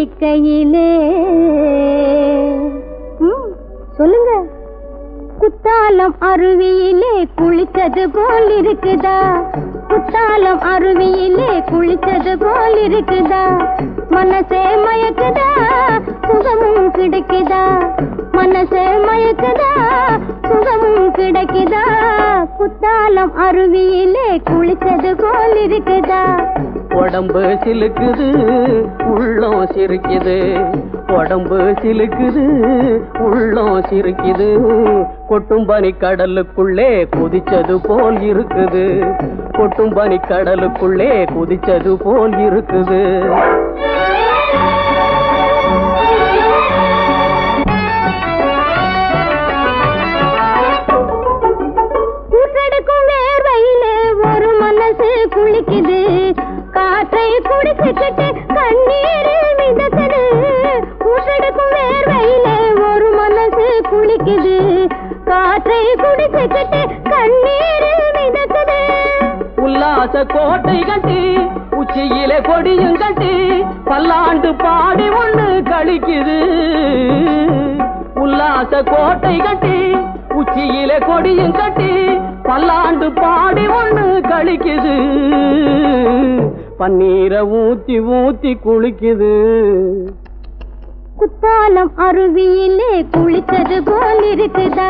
அள்ளி சொல்லுங்க. குத்தாலம் அருவியிலே குளித்தது போல் இருக்குதா? குத்தாலம் அருவியிலே குளித்தது போல் இருக்குதா? மனசே மயக்குதா? சுகமும் கிடைக்குதா? மனசே மயக்குதா? சுகமும் கிடைக்குதா? குத்தாலம் அருவியிலே குளித்தது போல் இருக்குதா? உடம்பு சிலுக்குது உள்ளம் சிரிக்குது. உடம்பு சிலுக்குது உள்ளம் சிரிக்குது. கொட்டும் பனி கடலுக்குள்ளே குதிச்சது போல் இருக்குது. கொட்டும் பனி கடலுக்குள்ளே குதிச்சது போல் இருக்குது. ஒரு குளிக்குது. குடிச்சுக்கிட்டு கண்ணீரில் மிதக்குது. ஊற்றெடுக்கும் வேர்வையிலே ஒரு மனசு குளிக்குது. காற்றை குடிச்சுக்கிட்டு கண்ணீரில் மிதக்குது. உல்லாச கோட்டை கட்டி உச்சியிலே கொடியும் கட்டி பல்லாண்டு பாடி ஒண்ணு கழிக்குது. உல்லாச கோட்டை கட்டி உச்சியிலே கொடியும் கட்டி பல்லாண்டு பாடி ஒண்ணு கழிக்குது. பன்னீரை ஊத்தி ஊத்தி குளிக்குது. குத்தாலம் அருவியிலே குளித்தது போல் இருக்குதா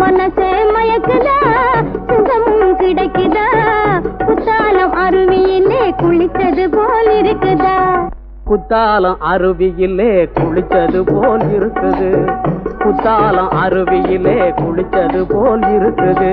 மனசே மயக்குதா? சுகமும் கிடைக்குதா? குத்தாலம் அருவியிலே குளித்தது போல் இருக்குதா குத்தாலம் அருவியிலே குளிச்சது போல் இருக்குது குத்தாலம் அருவியிலே குளிச்சது போல் இருக்குது